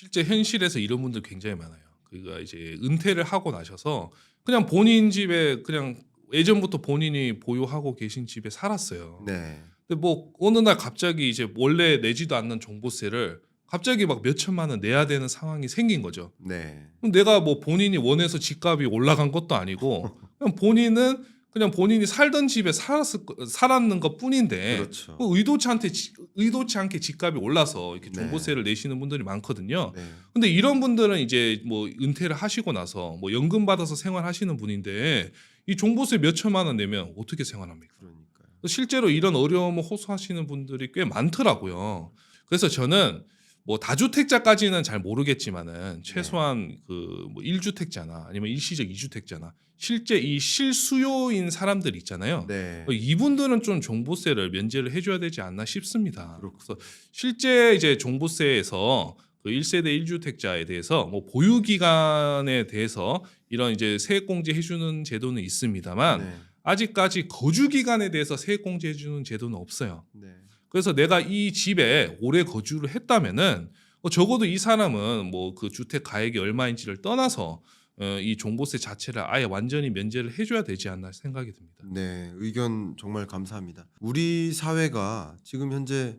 실제 현실에서 이런 분들 굉장히 많아요. 그가 이제 은퇴를 하고 나셔서 그냥 본인 집에 그냥 예전부터 본인이 보유하고 계신 집에 살았어요. 네. 근데 뭐 어느 날 갑자기 이제 원래 내지도 않는 종부세를 갑자기 막 몇 천만 원 내야 되는 상황이 생긴 거죠. 네. 그럼 내가 뭐 본인이 원해서 집값이 올라간 것도 아니고 그냥 본인은 그냥 본인이 살던 집에 살았을 거- 살았는 것 뿐인데 그렇죠. 뭐 의도치 않게 지- 의도치 않게 집값이 올라서 이렇게 네. 종부세를 내시는 분들이 많거든요. 네. 근데 이런 분들은 이제 뭐 은퇴를 하시고 나서 뭐 연금 받아서 생활하시는 분인데 이 종부세 몇 천만 원 내면 어떻게 생활합니까? 그러니까요. 실제로 이런 어려움을 호소하시는 분들이 꽤 많더라고요. 그래서 저는 뭐 다주택자까지는 잘 모르겠지만은 최소한 그뭐 1주택자나 아니면 일시적 2주택자나 실제 이 실수요인 사람들 있잖아요. 네. 이분들은 좀 종부세를 면제를 해줘야 되지 않나 싶습니다. 그래서 실제 이제 종부세에서 그 1세대 1주택자에 대해서 뭐 보유 기간에 대해서 이런 이제 세액 공제 해주는 제도는 있습니다만 네. 아직까지 거주 기간에 대해서 세액 공제 해 주는 제도는 없어요. 네. 그래서 내가 이 집에 오래 거주를 했다면은 어, 적어도 이 사람은 뭐 그 주택 가액이 얼마인지를 떠나서 어, 이 종부세 자체를 아예 완전히 면제를 해줘야 되지 않나 생각이 듭니다. 네, 의견 정말 감사합니다. 우리 사회가 지금 현재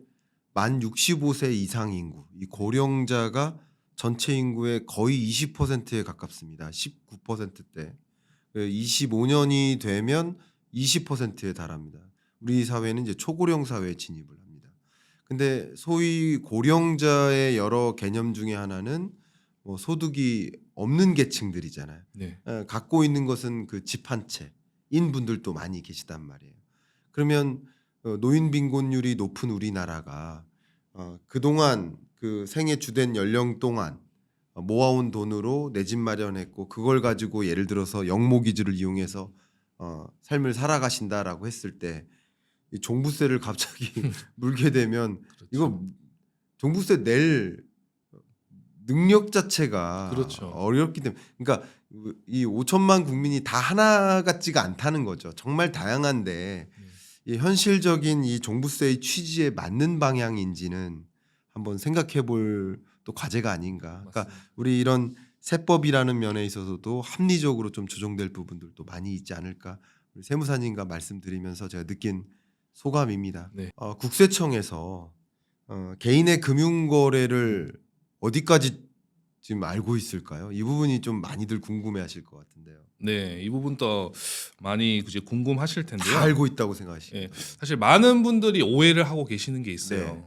만 65세 이상 인구, 이 고령자가 전체 인구의 거의 20%에 가깝습니다. 19%대. 25년이 되면 20%에 달합니다. 우리 사회는 이제 초고령 사회에 진입을 합니다. 근데 소위 고령자의 여러 개념 중에 하나는 뭐 소득이 없는 계층들이잖아요. 네, 어, 갖고 있는 것은 그 집 한 채인 분들도 많이 계시단 말이에요. 그러면 어, 노인 빈곤율이 높은 우리나라가 어, 그동안 그 생애 주된 연령 동안 어, 모아온 돈으로 내 집 마련했고 그걸 가지고 예를 들어서 영모기지를 이용해서 어, 삶을 살아가신다라고 했을 때 이 종부세를 갑자기 물게 되면 그렇죠. 이거 종부세 낼 능력 자체가 그렇죠. 어렵기 때문에 그러니까 이 5천만 국민이 다 하나 같지가 않다는 거죠. 정말 다양한데 네. 이 현실적인 이 종부세의 취지에 맞는 방향인지는 한번 생각해 볼 또 과제가 아닌가. 그러니까. 우리 이런 세법이라는 면에 있어서도 합리적으로 좀 조정될 부분들도 많이 있지 않을까. 우리 세무사님과 말씀드리면서 제가 느낀 소감입니다. 네. 어, 국세청에서 어, 개인의 금융 거래를 어디까지 지금 알고 있을까요? 이 부분이 좀 많이들 궁금해하실 것 같은데요. 네, 이 부분도 많이 이제 궁금하실 텐데요. 다 알고 있다고 생각하시죠? 예, 사실 많은 분들이 오해를 하고 계시는 게 있어요. 네.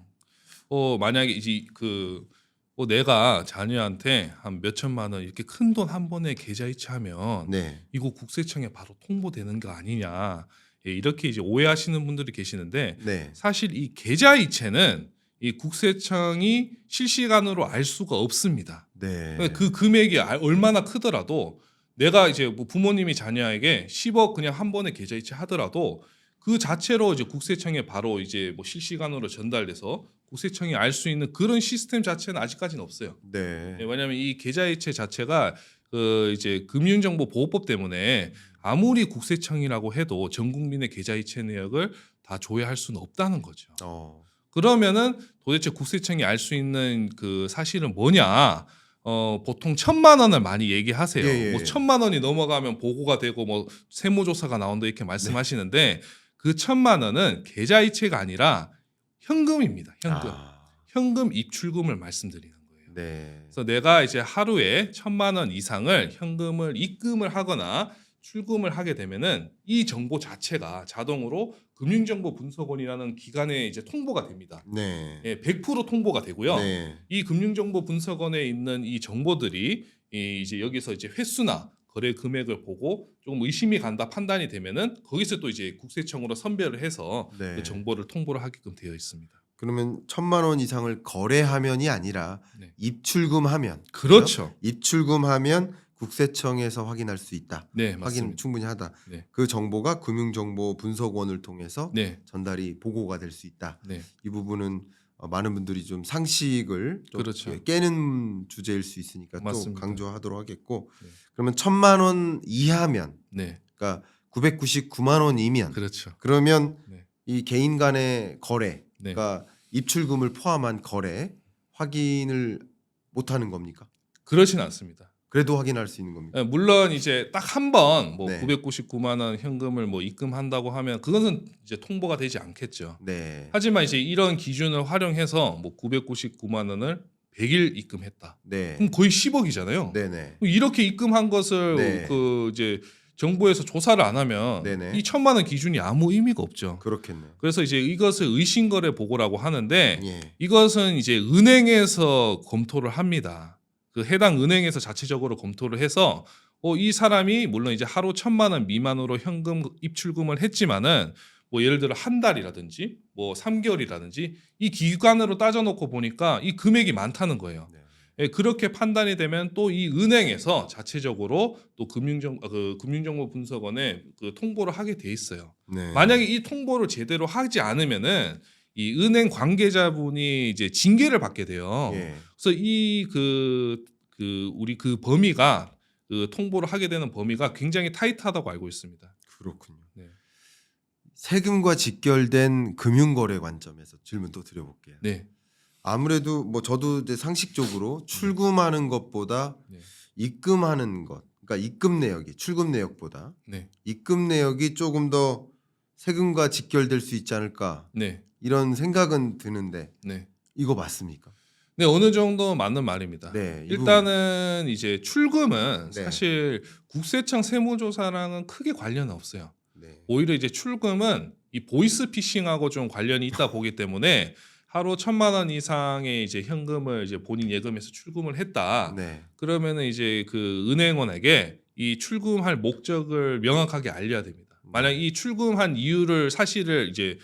어 만약에 이제 그 어, 내가 자녀한테 한 몇 천만 원 이렇게 큰 돈 한 번에 계좌 이체하면 네, 이거 국세청에 바로 통보되는 거 아니냐 예, 이렇게 이제 오해하시는 분들이 계시는데 네, 사실 이 계좌 이체는 이 국세청이 실시간으로 알 수가 없습니다. 네, 그러니까 그 금액이 아- 얼마나 크더라도 내가 이제 뭐 부모님이 자녀에게 10억 그냥 한 번에 계좌 이체 하더라도 그 자체로 이제 국세청에 바로 이제 뭐 실시간으로 전달돼서 국세청이 알 수 있는 그런 시스템 자체는 아직까지는 없어요. 네, 예, 왜냐하면 이 계좌 이체 자체가 그 이제 금융정보보호법 때문에 아무리 국세청이라고 해도 전 국민의 계좌 이체 내역을 다 조회할 수는 없다는 거죠. 어, 그러면은 도대체 국세청이 알 수 있는 그 사실은 뭐냐? 어 보통 천만 원을 많이 얘기하세요. 예, 예, 뭐 예. 천만 원이 넘어가면 보고가 되고 뭐 세무조사가 나온다 이렇게 말씀하시는데 그 천만 원은 계좌 이체가 아니라 현금입니다. 현금. 아, 현금 입출금을 말씀드리는 거예요. 네, 그래서 내가 이제 하루에 천만 원 이상을 현금을 입금을 하거나 출금을 하게 되면은 이 정보 자체가 자동으로 금융정보분석원이라는 기관에 이제 통보가 됩니다. 네, 예, 100% 통보가 되고요. 네, 이 금융정보분석원에 있는 이 정보들이 이 이제 여기서 이제 횟수나 거래 금액을 보고 조금 의심이 간다 판단이 되면은 거기서 또 이제 국세청으로 선별을 해서 네. 그 정보를 통보를 하게끔 되어 있습니다. 그러면 천만 원 이상을 거래하면이 아니라 네. 입출금하면 그렇죠. 입출금하면 국세청에서 확인할 수 있다. 네, 확인 맞습니다. 충분히 하다. 네. 그 정보가 금융정보 분석원을 통해서 네, 전달이 보고가 될 수 있다. 네, 이 부분은 어, 많은 분들이 좀 상식을 좀 그렇죠. 깨는 주제일 수 있으니까 맞습니다. 또 강조하도록 하겠고 네. 그러면 천만 원 이하면 네, 그러니까 999만 원이면 그렇죠. 그러면 네. 이 개인 간의 거래 네, 그러니까 입출금을 포함한 거래 확인을 못 하는 겁니까? 그렇진 않습니다. 그래도 확인할 수 있는 겁니까? 예, 물론 이제 딱 한 번 뭐 네. 999만 원 현금을 뭐 입금한다고 하면 그것은 이제 통보가 되지 않겠죠. 네. 하지만 이제 이런 기준을 활용해서 뭐 999만 원을 100일 입금했다. 네. 그럼 거의 10억이잖아요. 네네. 이렇게 입금한 것을 네. 그 이제 정부에서 조사를 안 하면 네네. 이 천만 원 기준이 아무 의미가 없죠. 그렇겠네요. 그래서 이제 이것을 의심거래 보고라고 하는데 예. 이것은 이제 은행에서 검토를 합니다. 그 해당 은행에서 자체적으로 검토를 해서 어, 이 사람이 물론 이제 하루 천만 원 미만으로 현금 입출금을 했지만은 뭐 예를 들어 한 달이라든지 뭐 3개월이라든지 이 기간으로 따져놓고 보니까 이 금액이 많다는 거예요. 네. 예, 그렇게 판단이 되면 또 이 은행에서 자체적으로 또 금융정 아, 그 금융정보 분석원에 그 통보를 하게 돼 있어요. 네. 만약에 이 통보를 제대로 하지 않으면은 이 은행 관계자분이 이제 징계를 받게 돼요. 예. 그래서 이그 그 우리 그 범위가 그 통보를 하게 되는 범위가 굉장히 타이트하다고 알고 있습니다. 그렇군요. 네. 세금과 직결된 금융거래 관점에서 질문 또 드려볼게요. 네, 아무래도 뭐 저도 이제 상식적으로 출금하는 것보다 네, 입금하는 것, 그러니까 입금 내역이 출금 내역보다 네, 입금 내역이 조금 더 세금과 직결될 수 있지 않을까 네, 이런 생각은 드는데 네. 이거 맞습니까? 네 어느 정도 맞는 말입니다. 네, 이 일단은 이제 출금은 네. 사실 국세청 세무조사랑은 크게 관련은 없어요. 네. 오히려 이제 출금은 이 보이스 피싱하고 좀 관련이 있다 보기 때문에 하루 천만 원 이상의 이제 현금을 이제 본인 예금에서 출금을 했다. 네. 그러면은 이제 그 은행원에게 이 출금할 목적을 명확하게 알려야 됩니다. 만약 이 출금한 이유를 사실을 이제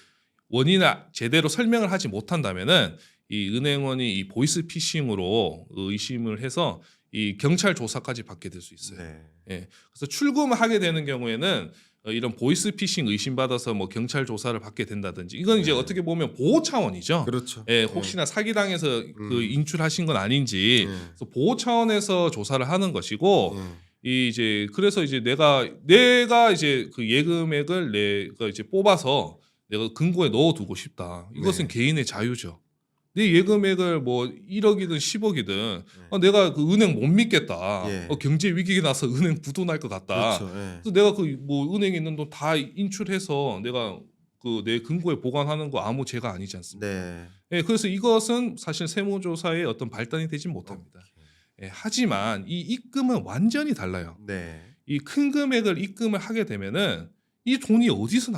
원인을 제대로 설명을 하지 못한다면은 이 은행원이 이 보이스 피싱으로 의심을 해서 이 경찰 조사까지 받게 될 수 있어요. 네. 그래서 출금을 하게 되는 경우에는 어, 이런 보이스 피싱 의심 받아서 뭐 경찰 조사를 받게 된다든지 이건 이제 네. 어떻게 보면 보호 차원이죠. 그렇죠. 예, 혹시나 사기 당해서 그 음. 인출하신 건 아닌지 네. 그래서 보호 차원에서 조사를 하는 것이고 네. 이 이제 그래서 이제 내가 내가 이제 그 예금액을 내가 이제 뽑아서 내가 금고에 넣어두고 싶다. 이것은 네. 개인의 자유죠. 내 예금액을 뭐 1억이든 10억이든 네. 어, 내가 그 은행 못 믿겠다. 예. 어, 경제 위기가 나서 은행 부도 날 것 같다. 그렇죠. 네. 그래서 내가 그 뭐 은행에 있는 돈 다 인출해서 내가 그 내 금고에 보관하는 거 아무 죄가 아니지 않습니까? 네. 예, 그래서 이것은 사실 세무조사의 어떤 발단이 되지 못합니다. 예, 하지만 이 입금은 완전히 달라요. 네. 이 큰 금액을 입금을 하게 되면은 이 돈이 어디서. 예,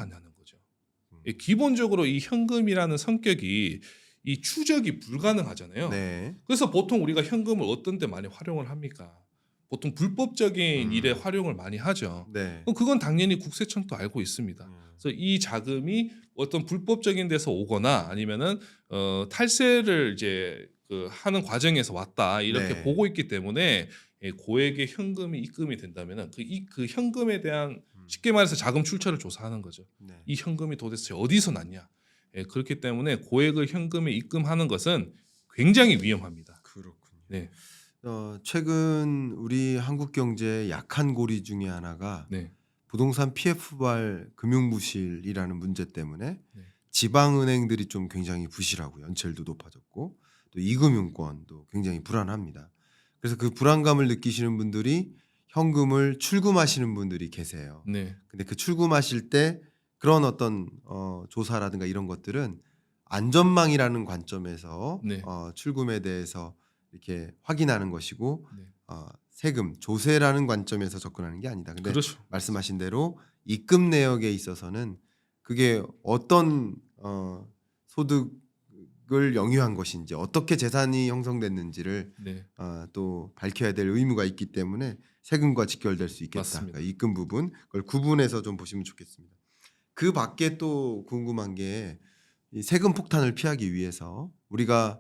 기본적으로 이 현금이라는 성격이 이 추적이 불가능하잖아요. 네. 그래서 보통 우리가 현금을 어떤 데 많이 활용을 합니까? 보통 불법적인 음. 일에 활용을 많이 하죠. 네. 그건 당연히 국세청도 알고 있습니다. 그래서 이 자금이 어떤 불법적인 데서 오거나 아니면은 어, 탈세를 이제 그 하는 과정에서 왔다 이렇게 네. 보고 있기 때문에 예, 고액의 현금이 입금이 된다면은 그, 이, 그 현금에 대한 음. 쉽게 말해서 자금 출처를 조사하는 거죠. 네. 이 현금이 도대체 어디서 났냐? 예, 그렇기 때문에 고액을 현금에 입금하는 것은 굉장히 위험합니다. 그렇군요. 네, 어, 최근 우리 한국 경제의 약한 고리 중에 하나가 네, 부동산 PF발 금융 부실이라는 문제 때문에 네. 지방 은행들이 좀 굉장히 부실하고 연체율도 높아졌고 또 이금융권도 굉장히 불안합니다. 그래서 그 불안감을 느끼시는 분들이 현금을 출금하시는 분들이 계세요. 네, 근데 그 출금하실 때 그런 어떤 어, 조사라든가 이런 것들은 안전망이라는 관점에서 네. 어, 출금에 대해서 이렇게 확인하는 것이고 네. 어, 세금 조세라는 관점에서 접근하는 게 아니다. 근데 그렇죠. 말씀하신 대로 입금 내역에 있어서는 그게 어떤 어, 소득 을 영유한 것인지 어떻게 재산이 형성됐는지를 네, 어, 또 밝혀야 될 의무가 있기 때문에 세금과 직결될 수 있겠다. 맞습니다. 그러니까 입금 부분 그걸 구분해서 좀 보시면 좋겠습니다. 그 밖에 또 궁금한 게이 세금 폭탄을 피하기 위해서 우리가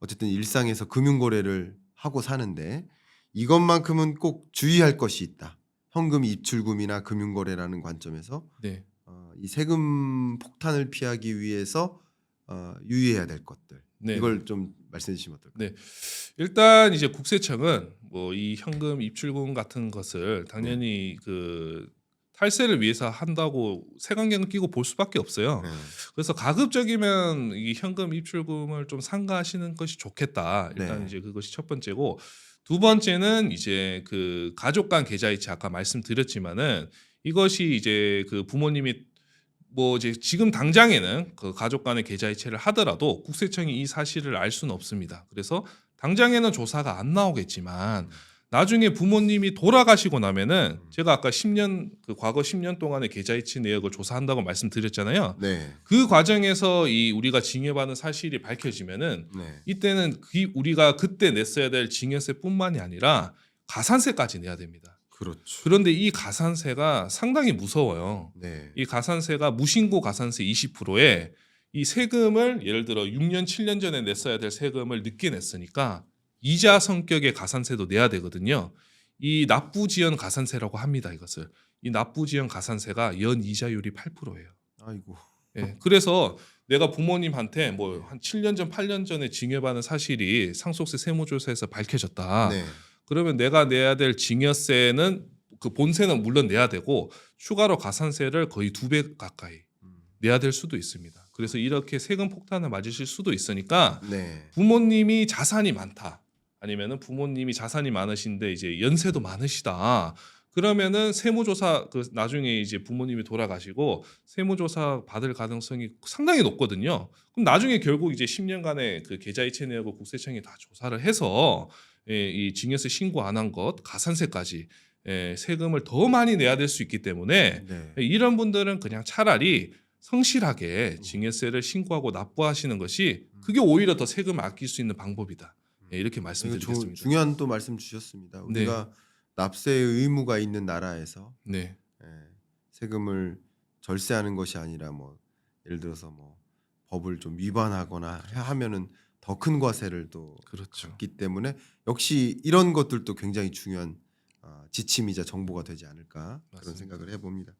어쨌든 일상에서 금융 거래를 하고 사는데 이것만큼은 꼭 주의할 것이 있다. 현금 입출금이나 금융 거래라는 관점에서 네. 어, 이 세금 폭탄을 피하기 위해서 어, 유의해야 될 것들 네. 이걸 좀 말씀해 주시면 어떨까요? 네. 일단 이제 국세청은 뭐 이 현금 입출금 같은 것을 당연히 그 탈세를 위해서 한다고 색안경을 끼고 볼 수밖에 없어요. 네. 그래서 가급적이면 이 현금 입출금을 좀 상가하시는 것이 좋겠다. 일단 네. 이제 그것이 첫 번째고 두 번째는 이제 그 가족 간 계좌이체 아까 말씀드렸지만은 이것이 이제 그 부모님이 뭐 이제 지금 당장에는 그 가족 간의 계좌 이체를 하더라도 국세청이 이 사실을 알 수는 없습니다. 그래서 당장에는 조사가 안 나오겠지만 나중에 부모님이 돌아가시고 나면은 제가 아까 10년 그 과거 10년 동안의 계좌 이체 내역을 조사한다고 말씀드렸잖아요. 네. 그 과정에서 이 우리가 징여받은 사실이 밝혀지면은 네. 이때는 그 우리가 그때 냈어야 될 징여세뿐만이 아니라 가산세까지 내야 됩니다. 그렇죠. 그런데 이 가산세가 상당히 무서워요. 네. 이 가산세가 무신고 가산세 20%에 이 세금을 예를 들어 6년 7년 전에 냈어야 될 세금을 늦게 냈으니까 이자 성격의 가산세도 내야 되거든요. 이 납부지연 가산세라고 합니다. 이것을 이 납부지연 가산세가 연 이자율이 8%예요. 아이고. 예. 그래서 내가 부모님한테 뭐 한 7년 전, 8년 전에 징여받은 사실이 상속세 세무조사에서 밝혀졌다. 네. 그러면 내가 내야 될 징여세는 그 본세는 물론 내야 되고 추가로 가산세를 거의 두 배 가까이 음. 내야 될 수도 있습니다. 그래서 이렇게 세금 폭탄을 맞으실 수도 있으니까 네. 부모님이 자산이 많다. 아니면은 부모님이 자산이 많으신데 이제 연세도 많으시다. 그러면은 세무조사 그 나중에 이제 부모님이 돌아가시고 세무조사 받을 가능성이 상당히 높거든요. 그럼 나중에 결국 이제 10년간의 그 계좌이체 내역을 국세청이 다 조사를 해서 예, 이 징여세 신고 안 한 것, 가산세까지 예, 세금을 더 많이 내야 될 수 있기 때문에 네. 이런 분들은 그냥 차라리 성실하게 징여세를 신고하고 납부하시는 것이 그게 오히려 더 세금을 아낄 수 있는 방법이다. 예, 이렇게 말씀드리겠습니다. 중요한 또 말씀 주셨습니다. 네. 우리가 납세 의무가 있는 나라에서 네, 예, 세금을 절세하는 것이 아니라 뭐 예를 들어서 뭐 법을 좀 위반하거나 하면은 더 큰 과세를 또 그렇죠. 받기 때문에 역시 이런 것들도 굉장히 중요한 어, 지침이자 정보가 되지 않을까 그런 맞습니다. 생각을 해봅니다.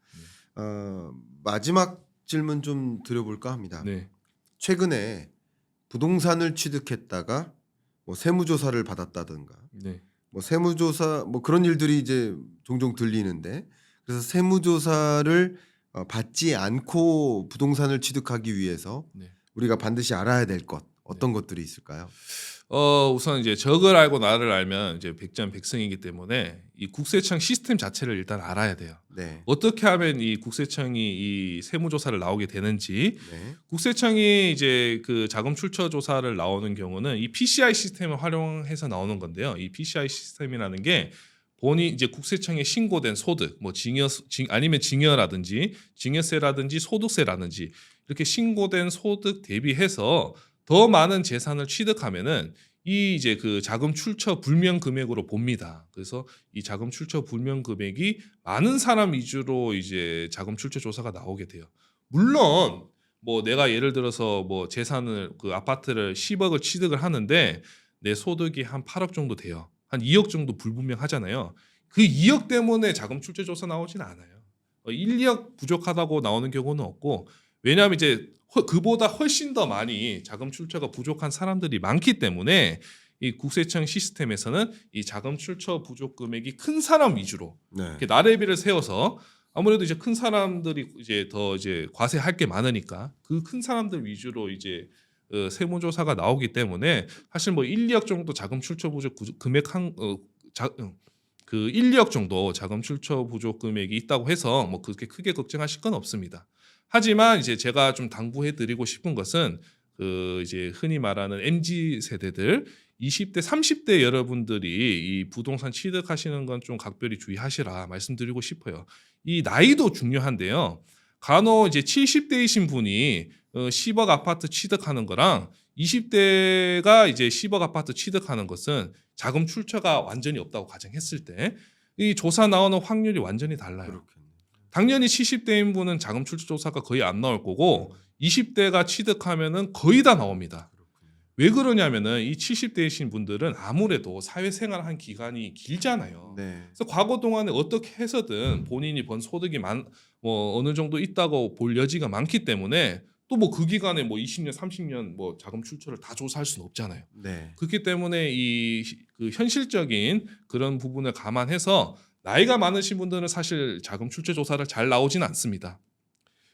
어, 마지막 질문 좀 드려볼까 합니다. 네, 최근에 부동산을 취득했다가 뭐 세무조사를 받았다든가 네, 뭐 세무조사 뭐 그런 일들이 이제 종종 들리는데 그래서 세무조사를 어, 받지 않고 부동산을 취득하기 위해서 네. 우리가 반드시 알아야 될 것 어떤 것들이 있을까요? 어 우선 이제 적을 알고 나를 알면 이제 백전백승이기 때문에 이 국세청 시스템 자체를 일단 알아야 돼요. 네, 어떻게 하면 이 국세청이 이 세무조사를 나오게 되는지 네, 국세청이 이제 그 자금 출처 조사를 나오는 경우는 이 PCI 시스템을 활용해서 나오는 건데요. 이 PCI 시스템이라는 게 본이 이제 국세청에 신고된 소득, 뭐 징여 징 아니면 징여라든지 징여세라든지 소득세라든지 이렇게 신고된 소득 대비해서 더 많은 재산을 취득하면은 이 이제 그 자금 출처 불명 금액으로 봅니다. 그래서 이 자금 출처 불명 금액이 많은 사람 위주로 이제 자금 출처 조사가 나오게 돼요. 물론 뭐 내가 예를 들어서 뭐 재산을 그 아파트를 10억을 취득을 하는데 내 소득이 한 8억 정도 돼요. 한 2억 정도 불분명하잖아요. 그 2억 때문에 자금 출처 조사 나오진 않아요. 어, 1, 2억 부족하다고 나오는 경우는 없고 왜냐하면 이제 허- 그보다 훨씬 더 많이 자금 출처가 부족한 사람들이 많기 때문에 이 국세청 시스템에서는 이 자금 출처 부족 금액이 큰 사람 위주로 네, 이렇게 나래비를 세워서 아무래도 이제 큰 사람들이 이제 더 이제 과세할 게 많으니까 그 큰 사람들 위주로 이제 어, 세무조사가 나오기 때문에 사실 뭐 1, 2억 정도 자금 출처 부족 구- 금액 한 어, 자, 어, 그 1, 2억 정도 자금 출처 부족 금액이 있다고 해서 뭐 그렇게 크게 걱정하실 건 없습니다. 하지만 이제 제가 좀 당부해 드리고 싶은 것은 그 이제 흔히 말하는 MZ 세대들 20대, 30대 여러분들이 이 부동산 취득하시는 건 좀 각별히 주의하시라 말씀드리고 싶어요. 이 나이도 중요한데요. 간혹 이제 70대이신 분이 어, 10억 아파트 취득하는 거랑 20대가 이제 10억 아파트 취득하는 것은 자금 출처가 완전히 없다고 가정했을 때 이 조사 나오는 확률이 완전히 달라요. 그렇겠네요. 당연히 70대인 분은 자금 출처 조사가 거의 안 나올 거고 20대가 취득하면은 거의 다 나옵니다. 왜 그러냐면은 이 70대이신 분들은 아무래도 사회생활 한 기간이 길잖아요. 네, 그래서 과거 동안에 어떻게 해서든 본인이 번 소득이 많, 뭐 어느 정도 있다고 볼 여지가 많기 때문에 또 뭐 그 기간에 뭐 20년, 30년 뭐 자금 출처를 다 조사할 수는 없잖아요. 네, 그렇기 때문에 이 그 현실적인 그런 부분을 감안해서 나이가 많으신 분들은 사실 자금 출처 조사를 잘 나오진 않습니다.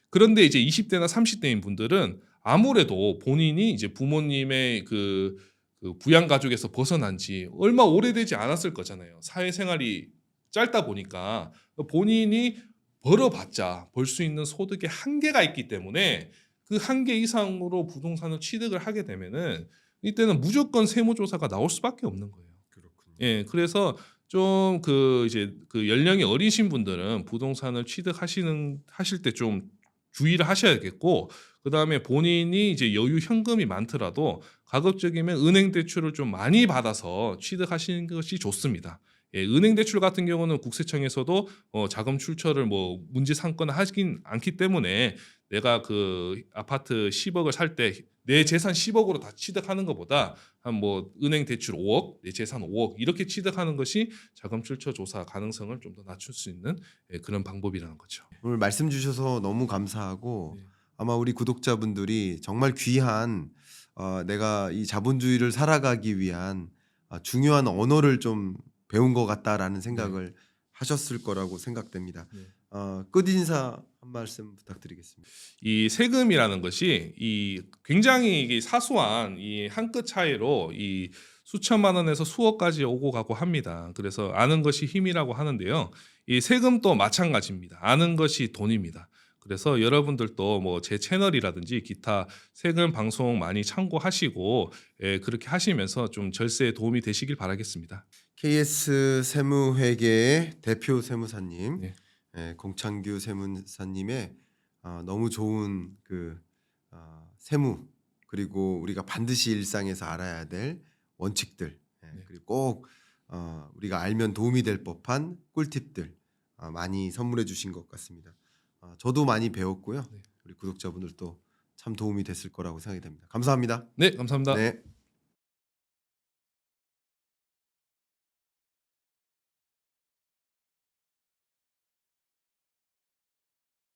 그런데 이제 20대나 30대인 분들은 아무래도 본인이 이제 부모님의 그, 그 부양 가족에서 벗어난 지 얼마 오래되지 않았을 거잖아요. 사회생활이 짧다 보니까 본인이 벌어봤자 벌 수 있는 소득의 한계가 있기 때문에 그 한계 이상으로 부동산을 취득을 하게 되면은 이때는 무조건 세무조사가 나올 수밖에 없는 거예요. 그렇군요. 예, 그래서 좀 그 이제 그 연령이 어리신 분들은 부동산을 취득하시는 하실 때 좀 주의를 하셔야겠고 그 다음에 본인이 이제 여유 현금이 많더라도 가급적이면 은행 대출을 좀 많이 받아서 취득하시는 것이 좋습니다. 예, 은행 대출 같은 경우는 국세청에서도 어, 자금 출처를 뭐 문제 삼거나 하긴 않기 때문에 내가 그 아파트 10억을 살 때 내 재산 10억으로 다 취득하는 것보다 한 뭐 은행 대출 5억, 내 재산 5억 이렇게 취득하는 것이 자금 출처 조사 가능성을 좀 더 낮출 수 있는 예, 그런 방법이라는 거죠. 오늘 말씀 주셔서 너무 감사하고 네. 아마 우리 구독자분들이 정말 귀한 어, 내가 이 자본주의를 살아가기 위한 아, 중요한 언어를 좀 배운 것 같다라는 생각을 하셨을 거라고 생각됩니다. 네. 어, 끝 인사 한 말씀 부탁드리겠습니다. 이 세금이라는 것이 이 굉장히 이게 사소한 이 한 끗 차이로 이 수천만 원에서 수억까지 오고 가고 합니다. 그래서 아는 것이 힘이라고 하는데요. 이 세금도 마찬가지입니다. 아는 것이 돈입니다. 그래서 여러분들도 뭐 제 채널이라든지 기타 세금 방송 많이 참고하시고 예, 그렇게 하시면서 좀 절세에 도움이 되시길 바라겠습니다. KS 세무회계의 대표 세무사님, 네. 예, 공창규 세무사님의 어, 너무 좋은 그 어, 세무 그리고 우리가 반드시 일상에서 알아야 될 원칙들 예, 네. 그리고 꼭 어, 우리가 알면 도움이 될 법한 꿀팁들 어, 많이 선물해 주신 것 같습니다. 어, 저도 많이 배웠고요. 네. 우리 구독자분들도 참 도움이 됐을 거라고 생각이 됩니다. 감사합니다. 네, 감사합니다. 네.